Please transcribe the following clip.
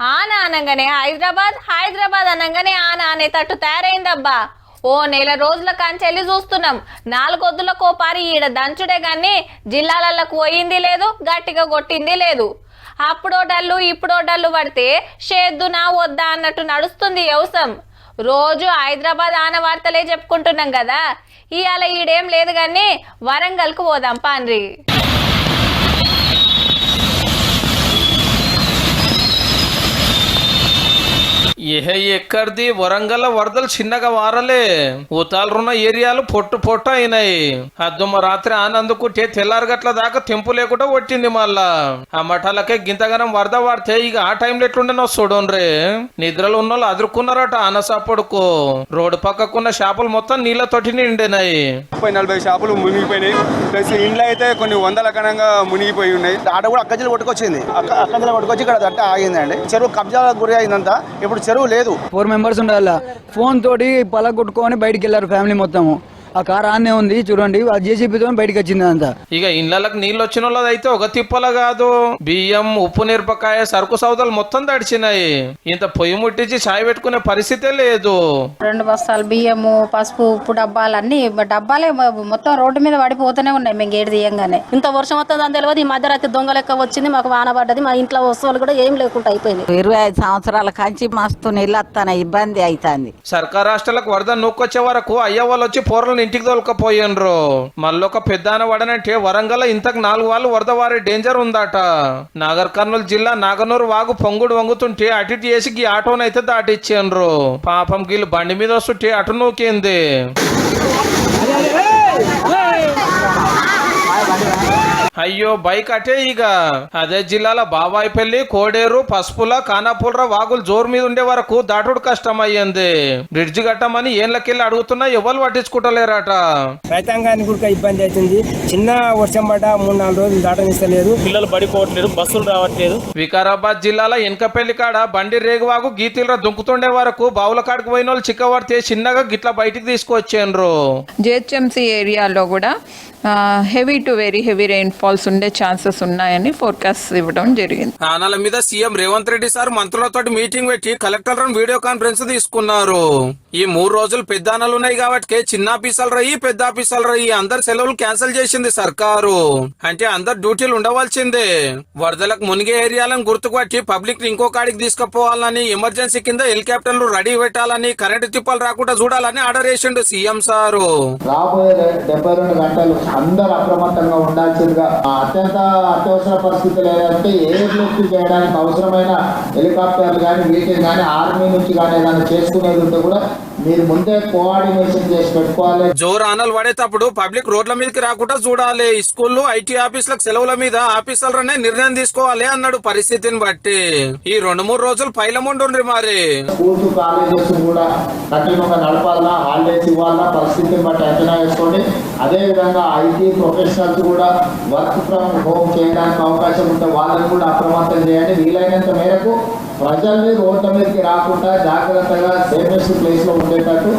ఆన అనగానే హైదరాబాద్ హైదరాబాద్ అనగానే ఆన అనేటట్టు తయారైందబ్బా. ఓ నెల రోజుల కాంచెల్లి చూస్తున్నాం. నాలుగొద్దుల కోపారి ఈడ దంచుడే గాని జిల్లాలకు పోయింది లేదు గట్టిగా కొట్టింది లేదు. అప్పుడో డల్లు ఇప్పుడో డల్లు పడితే షేద్దునా వద్దా అన్నట్టు నడుస్తుంది వ్యవసాయం రోజు హైదరాబాద్ ఆన వార్తలే చెప్పుకుంటున్నాం కదా ఇవాళ ఈడేం లేదు కానీ వరంగల్కు పోదాం పాన్రి ఏ ఎక్కడిది? వరంగల్ వరదలు చిన్నగా వారలే. ఊతాలున్న ఏరియాలు పొట్టు పొట్టు అయినాయి. అద్దమ్మ రాత్రి ఆనందుకుంటే తెల్లారు గట్ల దాకా తెంపు లేకుండా కొట్టింది మళ్ళా. ఆ మఠాలకే గింతగానం వరద వాడితే ఇక ఆ టైంలో ఎట్లుండేనో చూడండి నిద్రలు ఉన్న వాళ్ళు అదురుకున్నారట ఆనసప్పుడుకు రోడ్డు పక్కకున్న షాపులు మొత్తం నీళ్ళతోటి నిండినాయి. ముప్పై నలభై షాపులు మునిగిపోయినాయి. ప్లస్ ఇండ్లు అయితే కొన్ని వందల కణంగా మునిగిపోయి ఉన్నాయి. ఆడ కూడా అక్కజలు కొట్టుకొచ్చింది అక్క అక్కజలు కొట్టుకొచ్చి ఇక్కడ దట్ట ఆగిందండి. చెరువు కబ్జాలకు గురి అయిందంతా ఇప్పుడు చెరువు లేదు. ఫోర్ మెంబర్స్ ఉండాలి? ఫోన్ తోటి పలగొట్టుకొని బయటికి వెళ్ళారు ఫ్యామిలీ మొత్తము. ఆ కార్ ఆనే ఉంది చూడండి. ఆ జేసీబీతో బయటకు వచ్చింది అంతా. ఇక ఇళ్ళకి నీళ్ళు వచ్చిన వాళ్ళదైతే ఒక తిప్పల కాదు. బియ్యం ఉప్పు మిరపకాయ సరుకు సౌదాలు మొత్తం తడిచినాయి. ఇంత పొయ్యి ముట్టించి చాయ్ పెట్టుకునే పరిస్థితే లేదు. రెండు బస్తాలు బియ్యము పసుపు ఉప్పు డబ్బాలు అన్ని డబ్బాలే మొత్తం రోడ్డు మీద పడిపోతూనే ఉన్నాయి. మేము గేటు తీయంగానే. ఇంత వర్షం వస్తుందని తెలియదు ఈ మధ్యరాత్రి దొంగ లెక్క వచ్చింది. మాకు వాన పడ్డది. మా ఇంట్లో వస్తువులు కూడా ఏం లేకుండా అయిపోయింది ఇరవై ఐదు సంవత్సరాల కంచి మస్తు నీళ్ళు వస్తాన ఇబ్బంది అవుతుంది సర్కార్ హాస్టల్కి వరద నూక్కొచ్చే వరకు అయ్య వాళ్ళు వచ్చి పట్టుకుని ఇంటికి తోలుకపోయినరు. మళ్ళొక పెద్దాన వడనంటే వరంగల్ ఇంతకు నాలుగు వాళ్ళు వరద వారే డేంజర్ ఉందట. నాగర్ కర్నూలు జిల్లా నాగనూరు వాగు పొంగుడు వంగుతుంటే అటు ఇటు చేసి ఈ ఆటోనైతే దాటిచ్చిండ్రు. పాపం గీళ్ళు బండి మీద వస్తుంటే అటు నూకింది. అయ్యో బైక్ అటే ఇక అదే జిల్లాల బాబాయిపల్లి కోడేరు పసుపుల కానాపుల్ర వాగులు జోరు మీద ఉండే వరకు దాటుడు కష్టం అయ్యింది బ్రిడ్జి కట్టమని ఏళ్ళకెళ్ళి అడుగుతున్నా ఎవరు పట్టించుకుంటలేరట. రైతాంగానికి కూడా ఇబ్బంది అవుతుంది. చిన్న వర్షం పడ్డ మూడు నాలుగు రోజులు దాటనిస్తలేదు. పిల్లలు పడిపోవట్లేదు బస్సులు రావట్లేదు. వికారాబాద్ జిల్లాల ఎనకపల్లి కాడ బండి రేగువాగు గీతీల దుంకుతుండే వరకు బావుల కాడికి పోయిన వాళ్ళు చిక్కబడితే చిన్నగా గిట్ల బయటికి తీసుకొచ్చిండ్రు. జిహెచ్ఎంసీ ఏరియాలో కూడా heavy to very heavy rain falls ఉండే ఛాన్సెస్ ఉన్నాయని ఫోర్కాస్ట్ ఇవ్వడం జరిగింది. ఆనల మీద సీఎం రేవంత్ రెడ్డి సార్ మంత్రులతో మీటింగ్ పెట్టి కలెక్టర్ వీడియో కాన్ఫరెన్స్ తీసుకున్నారు. ఈ మూడు రోజులు పెద్ద ఉన్నాయి కాబట్టి చిన్న ఆఫీసాలు రయ్యి పెద్ద ఆఫీసాలు రయ్యి. అందరు సెలవులు క్యాన్సిల్ చేసింది సర్కారు. అంటే అందరు డ్యూటీలు ఉండవలసిందే. వరదలకు మునిగే ఏరియాలను గుర్తుపట్టి పబ్లిక్ని ఇంకో కాడికి తీసుకుపోవాలని ఎమర్జెన్సీ కింద హెలికాప్టర్లు రెడీ పెట్టాలని కరెంటు తిప్పలు రాకుండా చూడాలని ఆర్డర్ చేసిండు సీఎం సారు. రాబోయే డెబ్బై రెండు గంటలు అందరు అప్రమత్తంగా ఉండాల్సిందిగా అత్యంత అత్యవసర పరిస్థితులు ఏదంటే ఏ లిఫ్ట్ చేయడానికి అవసరమైన హెలికాప్టర్లు కానీ వీటిని కానీ ఆర్మీ నుంచి కానీ ఏదైనా చేసుకునేది ఉంటే కూడా మీరు ముందే కోఆర్డినేషన్ చేసి పెట్టుకోవాలి. జోరు ఆనలు పడేటప్పుడు పబ్లిక్ రోడ్ల మీదకి రాకుండా చూడాలి. స్కూళ్ళు ఐటీ ఆఫీసులకు సెలవుల మీద ఆఫీసర్లనే నిర్ణయం తీసుకోవాలి అన్నాడు పరిస్థితిని బట్టి. ఈ రెండు మూడు రోజులు పైలముండ్రి మరి. స్కూల్స్ కాలేజెస్ కూడా. కఠినంగా నడపాలన్నా హాలిడేస్ ఇవ్వాలన్నా పరిస్థితిని బట్టి అంచనా వేసుకోండి. అదేవిధంగా ఐటీ ప్రొఫెషనల్స్ కూడా వర్క్ ఫ్రమ్ హోమ్ చేయడానికి అవకాశం ఉంటే వాళ్ళని కూడా అప్రమత్తం చేయండి. వీలైనంత మేరకు ప్రజల్ని రోడ్ల మీదకి రాకుండా జాగ్రత్తగా సేఫెస్ట్ ప్లేస్లో sebab benda tu